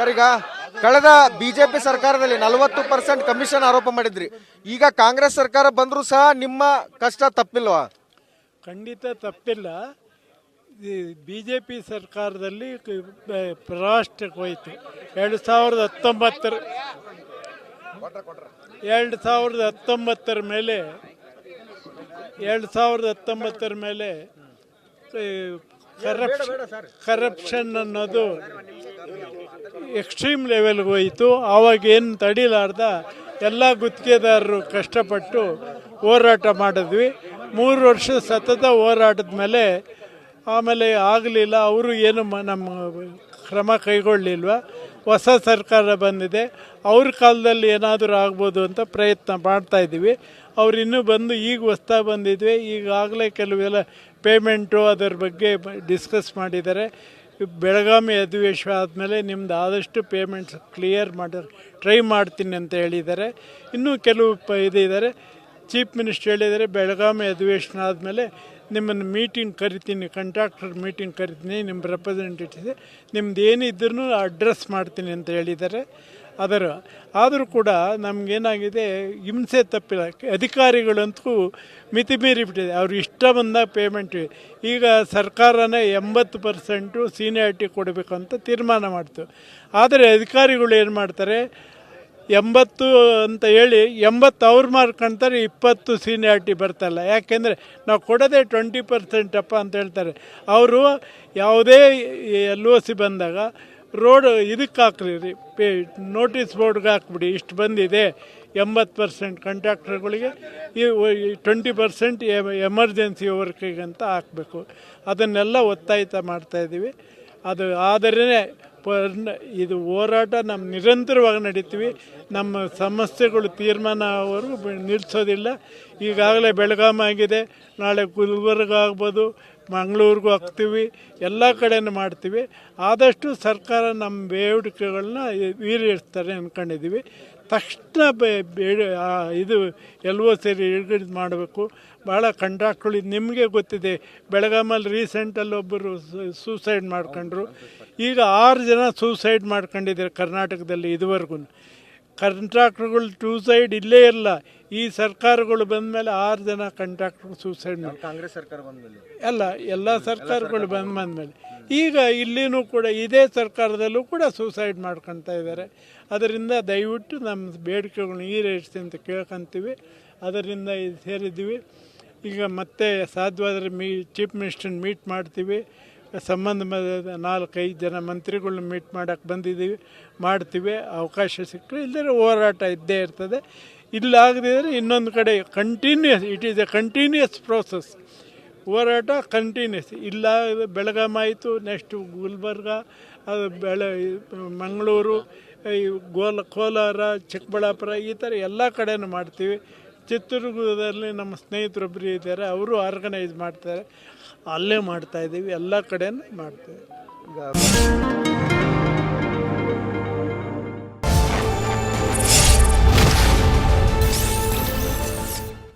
Sir ಈಗ ಕಳೆದ BJP ಸರ್ಕಾರದಲ್ಲಿ ನಲವತ್ತು ಪರ್ಸೆಂಟ್ ಕಮಿಷನ್ ಆರೋಪ ಮಾಡಿದ್ರಿ. ಈಗ ಕಾಂಗ್ರೆಸ್ ಸರ್ಕಾರ ಬಂದರೂ ಸಹ ನಿಮ್ಮ ಕಷ್ಟ ತಪ್ಪಿಲ್ವಾ? ಖಂಡಿತ ತಪ್ಪಿಲ್ಲ. ಬಿ ಜೆ ಪಿ ಸರ್ಕಾರದಲ್ಲಿ ರಾಷ್ಟ್ರಕ್ಕೆ ಹೋಯ್ತು. ಎರಡು ಸಾವಿರದ ಹತ್ತೊಂಬತ್ತರ ಎರಡು ಸಾವಿರದ ಹತ್ತೊಂಬತ್ತರ ಮೇಲೆ ಎರಡು ಸಾವಿರದ ಹತ್ತೊಂಬತ್ತರ ಮೇಲೆ ಕರಪ್ಷನ್ ಕರಪ್ಷನ್ ಅನ್ನೋದು ಎಕ್ಸ್ಟ್ರೀಮ್ ಲೆವೆಲ್ಗೆ ಹೋಯಿತು. ಆವಾಗ ಏನು ತಡಿಲಾರ್ದ, ಎಲ್ಲ ಗುತ್ತಿಗೆದಾರರು ಕಷ್ಟಪಟ್ಟು ಹೋರಾಟ ಮಾಡಿದ್ವಿ. ಮೂರು ವರ್ಷ ಸತತ ಹೋರಾಟದ ಮೇಲೆ, ಆಮೇಲೆ ಆಗಲಿಲ್ಲ, ಅವರು ಏನು ನಮ್ಮ ಕ್ರಮ ಕೈಗೊಳ್ಳಲಿಲ್ವ ಹೊಸ ಸರ್ಕಾರ ಬಂದಿದೆ. ಅವ್ರ ಕಾಲದಲ್ಲಿ ಏನಾದರೂ ಆಗ್ಬೋದು ಅಂತ ಪ್ರಯತ್ನ ಮಾಡ್ತಾ ಇದ್ದೀವಿ. ಅವ್ರು ಇನ್ನೂ ಬಂದು ಈಗ ಹೊಸ್ತಾ ಬಂದಿದ್ವಿ. ಈಗಾಗಲೇ ಕೆಲವೆಲ್ಲ ಪೇಮೆಂಟು ಅದರ ಬಗ್ಗೆ ಡಿಸ್ಕಸ್ ಮಾಡಿದ್ದಾರೆ. ಬೆಳಗಾವಿ ಅಧಿವೇಶನ ಆದಮೇಲೆ ನಿಮ್ದು ಆದಷ್ಟು ಪೇಮೆಂಟ್ಸ್ ಕ್ಲಿಯರ್ ಮಾಡಿ ಟ್ರೈ ಮಾಡ್ತೀನಿ ಅಂತ ಹೇಳಿದ್ದಾರೆ. ಇನ್ನೂ ಕೆಲವು ಪ ಇದಿದ್ದಾರೆ ಚೀಫ್ ಮಿನಿಸ್ಟರ್ ಹೇಳಿದ್ದಾರೆ, ಬೆಳಗಾವಿ ಅಧಿವೇಶನ ಆದಮೇಲೆ ನಿಮ್ಮನ್ನು ಮೀಟಿಂಗ್ ಕರಿತೀನಿ ಕಂಟ್ರಾಕ್ಟರ್ ಮೀಟಿಂಗ್ ಕರಿತೀನಿ ನಿಮ್ಮ ರೆಪ್ರೆಸೆಂಟೇಟಿವ್ ನಿಮ್ದು ಏನಿದ್ರೂ ಅಡ್ರೆಸ್ ಮಾಡ್ತೀನಿ ಅಂತ ಹೇಳಿದ್ದಾರೆ. ಅದರ ಆದರೂ ಕೂಡ ನಮಗೇನಾಗಿದೆ, ಹಿಂಸೆ ತಪ್ಪಿಲ್ಲ. ಅಧಿಕಾರಿಗಳಂತೂ ಮಿತಿ ಮೀರಿ ಬಿಟ್ಟಿದೆ. ಅವ್ರು ಇಷ್ಟ ಬಂದಾಗ ಪೇಮೆಂಟ್ ಈಗ ಸರ್ಕಾರನೇ ಎಂಬತ್ತು ಪರ್ಸೆಂಟು ಸೀನಿಯಾರಿಟಿ ಅಂತ ತೀರ್ಮಾನ ಮಾಡ್ತು. ಆದರೆ ಅಧಿಕಾರಿಗಳು ಏನು ಮಾಡ್ತಾರೆ, ಎಂಬತ್ತು ಅಂತ ಹೇಳಿ ಎಂಬತ್ತು ಅವ್ರು ಮಾರ್ಕೊಂತಾರೆ ಇಪ್ಪತ್ತು ಸೀನಿಯಾರಿಟಿ ಬರ್ತಲ್ಲ ಯಾಕೆಂದರೆ ನಾವು ಕೊಡೋದೇ ಟ್ವೆಂಟಿ ಪರ್ಸೆಂಟಪ್ಪ ಅಂತ ಹೇಳ್ತಾರೆ. ಅವರು ಯಾವುದೇ ಎಲ್ ಒ ಸಿ ಬಂದಾಗ ರೋಡ್ ಇದಕ್ಕೆ ಹಾಕ್ರಿ ರೀ ಪೇ ನೋಟಿಸ್ ಬೋರ್ಡ್ಗೆ ಹಾಕ್ಬಿಡಿ. ಇಷ್ಟು ಬಂದಿದೆ. ಎಂಬತ್ತು ಪರ್ಸೆಂಟ್ ಕಂಟ್ರಾಕ್ಟರ್ಗಳಿಗೆ ಈ ಟ್ವೆಂಟಿ ಪರ್ಸೆಂಟ್ ಎಮರ್ಜೆನ್ಸಿ ವರ್ಕಿಗೆ ಅಂತ ಹಾಕಬೇಕು. ಅದನ್ನೆಲ್ಲ ಒತ್ತಾಯಿತ ಮಾಡ್ತಾಯಿದ್ದೀವಿ ಅದು ಆದರೆ ಇದು ಹೋರಾಟ ನಮ್ಮ ನಿರಂತರವಾಗಿ ನಡೀತೀವಿ. ನಮ್ಮ ಸಮಸ್ಯೆಗಳು ತೀರ್ಮಾನವರೆಗೂ ನಿಲ್ಲಿಸೋದಿಲ್ಲ ಈಗಾಗಲೇ ಬೆಳಗಾಂ ಆಗಿದೆ. ನಾಳೆ ಗುಲ್ಬರ್ಗ ಆಗ್ಬೋದು, ಮಂಗಳೂರಿಗೂ ಹಾಕ್ತೀವಿ ಎಲ್ಲ ಕಡೆಯೂ ಮಾಡ್ತೀವಿ. ಆದಷ್ಟು ಸರ್ಕಾರ ನಮ್ಮ ಬೇಡಿಕೆಗಳನ್ನ ಈಡೇರಿಸ್ತಾರೆ ಅಂದ್ಕೊಂಡಿದ್ದೀವಿ ತಕ್ಷಣ ಬೇಡ ಇದು ಎಲ್ಲವೋ ಸೇರಿ ಇಳ್ಗಡೆ ಮಾಡಬೇಕು. ಭಾಳ ಕಂಟ್ರಾಕ್ಟ್ಗಳು ಇದು ನಿಮಗೆ ಗೊತ್ತಿದೆ ಬೆಳಗಾಮಲ್ಲಿ ರೀಸೆಂಟಲ್ಲಿ ಒಬ್ಬರು ಸೂಸೈಡ್ ಮಾಡ್ಕೊಂಡ್ರು. ಈಗ ಆರು ಜನ ಸೂಸೈಡ್ ಮಾಡ್ಕೊಂಡಿದ್ದಾರೆ ಕರ್ನಾಟಕದಲ್ಲಿ ಇದುವರೆಗೂ ಕಂಟ್ರಾಕ್ಟರ್ಗಳು ಸೂಸೈಡ್ ಇಲ್ಲೇ ಇಲ್ಲ. ಈ ಸರ್ಕಾರಗಳು ಬಂದ ಮೇಲೆ ಆರು ಜನ ಕಂಟ್ರಾಕ್ಟ್ರು ಸೂಸೈಡ್ ಮಾಡಿ. ಕಾಂಗ್ರೆಸ್ ಸರ್ಕಾರ ಬಂದ್ಮೇಲೆ? ಅಲ್ಲ ಎಲ್ಲ ಸರ್ಕಾರಗಳು ಬಂದ ಬಂದಮೇಲೆ. ಈಗ ಇಲ್ಲಿನೂ ಕೂಡ ಇದೇ ಸರ್ಕಾರದಲ್ಲೂ ಕೂಡ ಸೂಸೈಡ್ ಮಾಡ್ಕೊತಾ ಇದ್ದಾರೆ. ಅದರಿಂದ ದಯವಿಟ್ಟು ನಮ್ಮ ಬೇಡಿಕೆಗಳನ್ನ ಈಡೇರಿಸಿ ಅಂತ ಕೇಳ್ಕೊಂತೀವಿ. ಅದರಿಂದ ಇದು ಸೇರಿದ್ದೀವಿ. ಈಗ ಮತ್ತೆ ಸಾಧ್ಯವಾದರೆ ಮೀ ಚೀಫ್ ಮಿನಿಸ್ಟರ್ ಮೀಟ್ ಮಾಡ್ತೀವಿ. ಸಂಬಂಧ ನಾಲ್ಕೈದು ಜನ ಮಂತ್ರಿಗಳನ್ನ ಮೀಟ್ ಮಾಡೋಕ್ಕೆ ಬಂದಿದ್ದೀವಿ, ಮಾಡ್ತೀವಿ, ಅವಕಾಶ ಸಿಕ್ಕರೆ ಇಲ್ಲದ್ರೆ ಹೋರಾಟ ಇದ್ದೇ ಇರ್ತದೆ. ಇಲ್ಲಾಗದಿದ್ದರೆ ಇನ್ನೊಂದು ಕಡೆ continues it is a continues process ಹೋರಾಟ ಕಂಟಿನ್ಯೂಸ್ ಇಲ್ಲ ಬೆಳಗಾಂ ಆಯಿತು ನೆಕ್ಸ್ಟು ಗುಲ್ಬರ್ಗ, ಅದು ಬೆಳೆ, ಮಂಗಳೂರು, ಈ ಗೋಲ, ಕೋಲಾರ, ಚಿಕ್ಕಬಳ್ಳಾಪುರ, ಈ ಥರ ಎಲ್ಲ ಕಡೆನೂ ಮಾಡ್ತೀವಿ. ಚಿತ್ರದುರ್ಗದಲ್ಲಿ ನಮ್ಮ ಸ್ನೇಹಿತರೊಬ್ಬರು ಇದ್ದಾರೆ ಅವರು ಆರ್ಗನೈಸ್ ಮಾಡ್ತಾರೆ. ಅಲ್ಲೇ ಮಾಡ್ತಾ ಇದ್ದೀವಿ ಎಲ್ಲ ಕಡೆಯೂ ಮಾಡ್ತೀವಿ